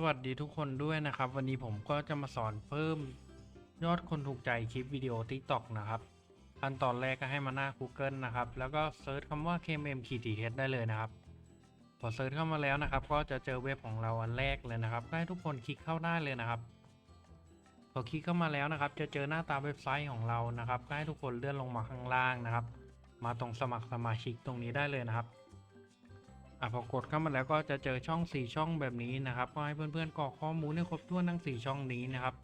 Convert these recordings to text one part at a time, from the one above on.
สวัสดีทุกคนด้วยนะครับ วันนี้ผมก็จะมาสอนเพิ่มยอดคนถูกใจคลิปวิดีโอ TikTok นะครับขั้นตอนแรกก็ให้มาหน้า Google นะครับ แล้วก็เซิร์ชคำว่า KMM k t h ได้เลยนะครับ พอเซิร์ชเข้ามาแล้วนะครับ ก็จะเจอเว็บของเราอันแรกเลยนะครับให้ทุกคนคลิกเข้าได้เลยนะครับ พอคลิกเข้ามาแล้วนะครับ จะเจอหน้าตาเว็บไซต์ของเรานะครับให้ทุกคนเลื่อนลงมาข้างล่างนะครับ มาตรงสมัครสมาชิกตรงนี้ได้เลยนะครับ อะพอกดเข้ามาแล้วก็จะเจอช่อง 4 ช่องแบบนี้นะครับ ก็ให้เพื่อนๆกรอกข้อมูลให้ครบถ้วนทั้ง 4 ช่องนี้นะครับ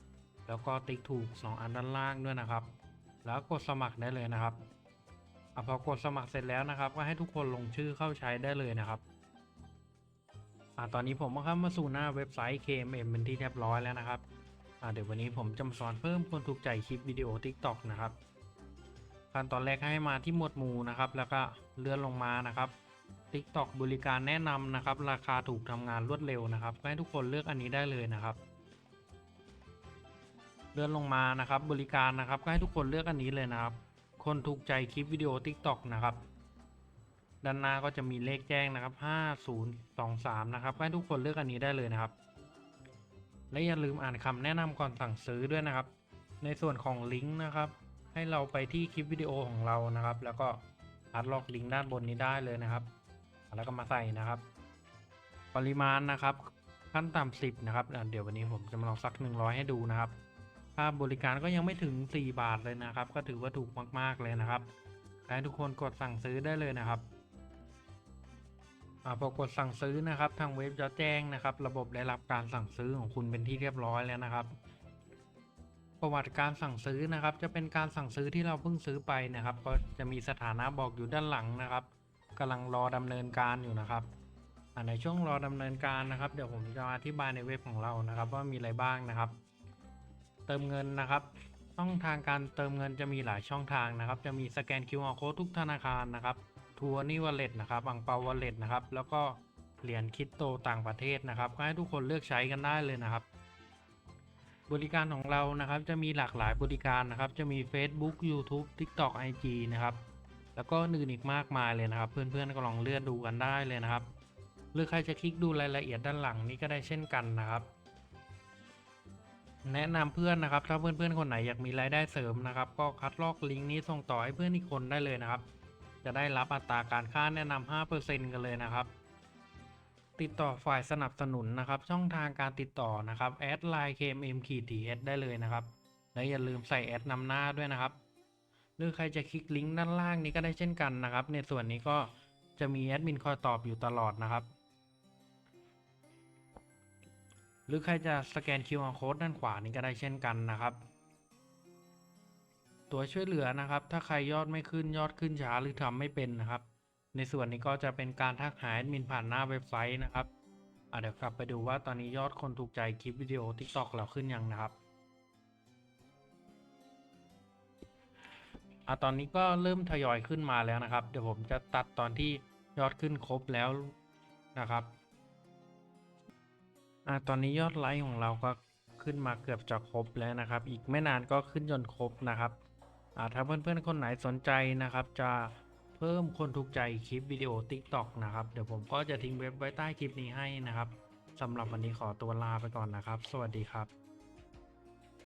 แล้วก็ติ๊กถูก 2 อันด้านล่างด้วยนะครับ แล้วกดสมัครได้เลยนะครับอะพอกดสมัครเสร็จแล้วนะครับ ก็ให้ทุกคนลงชื่อเข้าใช้ได้เลยนะครับอะตอนนี้ผมก็เข้ามาสู่หน้าเว็บไซต์ KMM เป็นที่เรียบร้อยแล้วนะครับอะเดี๋ยววันนี้ผมจะมาสอนเพิ่มคนถูกใจคลิปวิดีโอ TikTok นะครับขั้นตอนแรกให้มาที่หมวดหมู่นะครับ แล้วก็เลื่อนลงมานะครับ TikTok บริการแนะนำนะครับ ราคาถูกทำงานรวดเร็วนะครับให้ทุกคนเลือกอันนี้ได้เลยนะครับเลื่อนลงมานะครับ บริการนะครับก็ให้ทุกคนเลือกอันนี้เลยนะครับ คนถูกใจคลิปวิดีโอ TikTok นะครับ ด้านหน้าก็จะมีเลขแจ้งนะครับ 5023 นะครับให้ทุกคนเลือกอันนี้ได้เลยนะครับ และอย่าลืมอ่านคำแนะนำก่อนสั่งซื้อด้วยนะครับ ในส่วนของลิงก์นะครับ ให้เราไปที่คลิปวิดีโอของเรานะครับ แล้วก็ อัดล็อกลิงก์ด้านบนนี้ได้เลยนะครับ แล้วก็มาใส่นะครับ ปริมาณนะครับขั้นต่ำสิบนะครับเดี๋ยววันนี้ผมจะมาลองสัก100ให้ดูนะครับค่าบริการก็ยังไม่ถึง 4 บาทเลยนะครับ ก็ถือว่าถูกมาก ๆ เลยนะครับให้ทุกคนกดสั่งซื้อได้เลยนะครับอพอกดสั่งซื้อนะครับ ทางเว็บจะแจ้งนะครับ ระบบได้รับการสั่งซื้อของคุณเป็นที่เรียบร้อยแล้วนะครับ ประวัติการสั่งซื้อนะครับ จะเป็นการสั่งซื้อที่เราเพิ่งซื้อไปนะครับ ก็จะมีสถานะบอกอยู่ด้านหลังนะครับกำลังรอดำเนินการอยู่นะครับในช่วงรอดำเนินการนะครับ เดี๋ยวผมจะอธิบายในเว็บของเรานะครับ ว่ามีอะไรบ้างนะครับ เติมเงินนะครับ ช่องทางการเติมเงินจะมีหลายช่องทางนะครับ จะมีสแกน QR code ทุกธนาคารนะครับทัวร์นี่วอลเล็ตนะครับอังเปาวอลเล็ตนะครับ แล้วก็เหรียญคริปโตต่างประเทศนะครับ ก็ให้ทุกคนเลือกใช้กันได้เลยนะครับ บริการของเรานะครับจะมีหลากหลายบริการนะครับ จะมี Facebook YouTube TikTok IG นะครับ แล้วก็อื่นอีกมากมายเลยนะครับ เพื่อนๆก็ลองเลื่อนดูกันได้เลยนะครับ หรือใครจะคลิกดูรายละเอียดด้านหลังนี้ก็ได้เช่นกันนะครับ แนะนำเพื่อนนะครับ ถ้าเพื่อนๆคนไหนอยากมีรายได้เสริมนะครับ ก็คัดลอกลิงก์นี้ส่งต่อให้เพื่อนอีกคนได้เลยนะครับ จะได้รับอัตราการค่าแนะนำ5%กันเลยนะครับ ติดต่อฝ่ายสนับสนุนนะครับ ช่องทางการติดต่อนะครับแอดไลน์ KMM ขีด TS ได้เลยนะครับ และอย่าลืมใส่แอดนำหน้าด้วยนะครับ หรือใครจะคลิกลิงก์ด้านล่างนี้ก็ได้เช่นกันนะครับ ในส่วนนี้ก็จะมีแอดมินคอยตอบอยู่ตลอดนะครับ หรือใครจะสแกน QR code ด้านขวานี้ก็ได้เช่นกันนะครับ ตัวช่วยเหลือนะครับ ถ้าใครยอดไม่ขึ้นยอดขึ้นช้าหรือทำไม่เป็นนะครับ ในส่วนนี้ก็จะเป็นการทักหาแอดมินผ่านหน้าเว็บไซต์นะครับเดี๋ยวกลับไปดูว่าตอนนี้ยอดคนถูกใจคลิปวิดีโอ TikTok เราขึ้นยังนะครับอะตอนนี้ก็เริ่มทยอยขึ้นมาแล้วนะครับ เดี๋ยวผมจะตัดตอนที่ยอดขึ้นครบแล้วนะครับอะตอนนี้ยอดไลค์ของเราก็ขึ้นมาเกือบจะครบแล้วนะครับ อีกไม่นานก็ขึ้นจนครบนะครับอ่าถ้าเพื่อนๆคนไหนสนใจนะครับจะ เพิ่มคนถูกใจคลิปวิดีโอ TikTok นะครับ เดี๋ยวผมก็จะทิ้งเว็บไว้ใต้คลิปนี้ให้นะครับสำหรับวันนี้ขอตัวลาไปก่อนนะครับ สวัสดีครับ